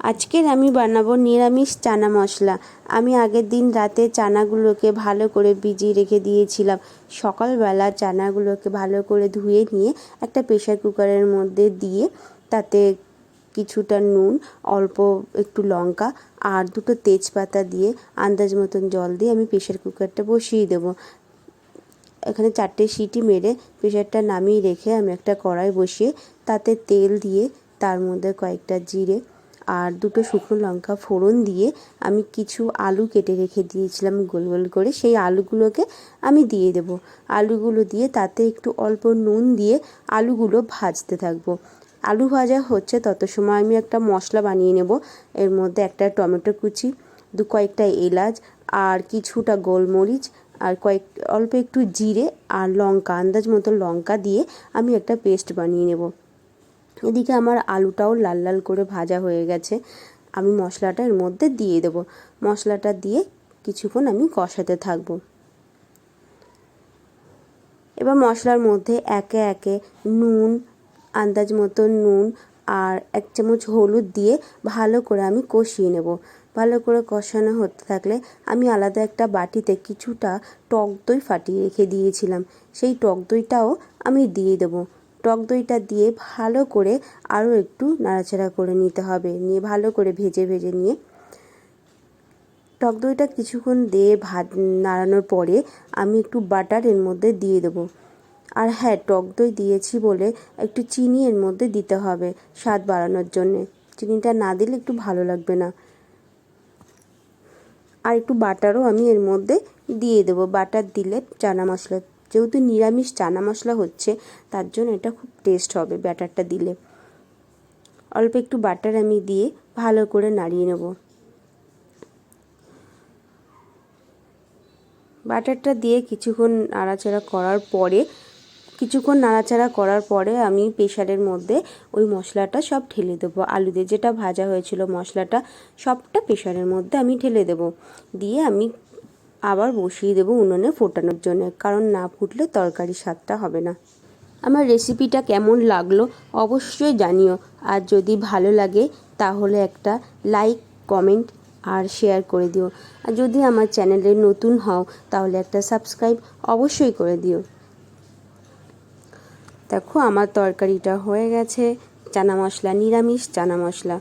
আজকের আমি বানাবো নিরামিষ চানা মশলা। আমি আগের দিন রাতে চানাগুলোকে ভালো করে ভিজিয়ে রেখে দিয়েছিলাম। সকালবেলা চানাগুলোকে ভালো করে ধুয়ে নিয়ে একটা প্রেশার কুকারের মধ্যে দিয়ে তাতে কিছুটা নুন, অল্প একটু লঙ্কা আর দুটো তেজপাতা দিয়ে আন্দাজ মতন জল দিয়ে আমি প্রেশার কুকারটা বসিয়ে দেবো। এখানে চারটে সিটি মেরে প্রেশারটা নামিয়ে রেখে আমি একটা কড়াই বসিয়ে তাতে তেল দিয়ে তার মধ্যে কয়েকটা জিরে আর দুটো শুকনো লঙ্কা ফোড়ন দিয়ে আমি কিছু আলু কেটে রেখে দিয়েছিলাম গোল গোল করে। সেই আলুগুলোকে আমি দিয়ে দেব। আলুগুলো দিয়ে তাতে একটু অল্প নুন দিয়ে আলুগুলো ভাজতে থাকব। আলু ভাজা হচ্ছে তত সময় আমি একটা মশলা বানিয়ে নেব। এর মধ্যে একটা টমেটো কুচি, দু কয়েকটা এলাচ আর কিছুটা গোলমরিচ আর কয়েক, অল্প একটু জিরে আর লঙ্কা, আন্দাজ মতো লঙ্কা দিয়ে আমি একটা পেস্ট বানিয়ে নেব। এদিকে আমার আলুটাও লাল লাল করে ভাজা হয়ে গেছে। আমি মশলাটা এর মধ্যে দিয়ে দেব। মশলাটা দিয়ে কিছুক্ষণ আমি কষাতে থাকব। এবার মশলার মধ্যে একে একে নুন, আন্দাজ মতো নুন আর এক চামচ হলুদ দিয়ে ভালো করে আমি কষিয়ে নেব। ভালো করে কষানো হতে থাকলে আমি আলাদা একটা বাটিতে কিছুটা টক দই ফাটিয়ে রেখে দিয়েছিলাম। সেই টক দইটাও আমি দিয়ে দেবো। টক দইটা দিয়ে ভালো করে আরও একটু নাড়াচাড়া করে নিতে হবে। নিয়ে ভালো করে ভেজে ভেজে নিয়ে টক দইটা কিছুক্ষণ দিয়ে ভাত নাড়ানোর পরে আমি একটু বাটার এর মধ্যে দিয়ে দেবো। আর হ্যাঁ টক দই দিয়েছি বলে একটু চিনি এর মধ্যে দিতে হবে স্বাদ বাড়ানোর জন্যে। চিনিটা না দিলে একটু ভালো লাগবে না। আর একটু বাটারও আমি এর মধ্যে দিয়ে দেবো। বাটার দিলে চানা মশলা যেহেতু নিরামিষ চানা মশলা হচ্ছে, তার জন্য এটা খুব টেস্ট হবে ব্যাটারটা দিলে। অল্প একটু বাটার আমি দিয়ে ভালো করে নাড়িয়ে নেব। বাটারটা দিয়ে কিছুক্ষণ নাড়াচাড়া করার পরে, কিছুক্ষণ নাড়াচাড়া করার পরে আমি প্রেশারের মধ্যে ওই মশলাটা সব ঢেলে দেবো। দিয়ে যেটা ভাজা হয়েছিল মশলাটা সবটা প্রেশারের মধ্যে আমি ঢেলে দেবো। দিয়ে আমি আবার বসিয়ে দেবো উনুনে ফোটানোর জন্য, কারণ না ফুটলে তরকারি স্বাদটা হবে না। আমার রেসিপিটা কেমন লাগল অবশ্যই জানিও, আর যদি ভালো লাগে তাহলে একটা লাইক, কমেন্ট আর শেয়ার করে দিও। আর যদি আমার চ্যানেলে নতুন হও তাহলে একটা সাবস্ক্রাইব অবশ্যই করে দিও। দেখো, আমার তরকারিটা হয়ে গেছে। চানা মশলা, নিরামিষ চানা মশলা।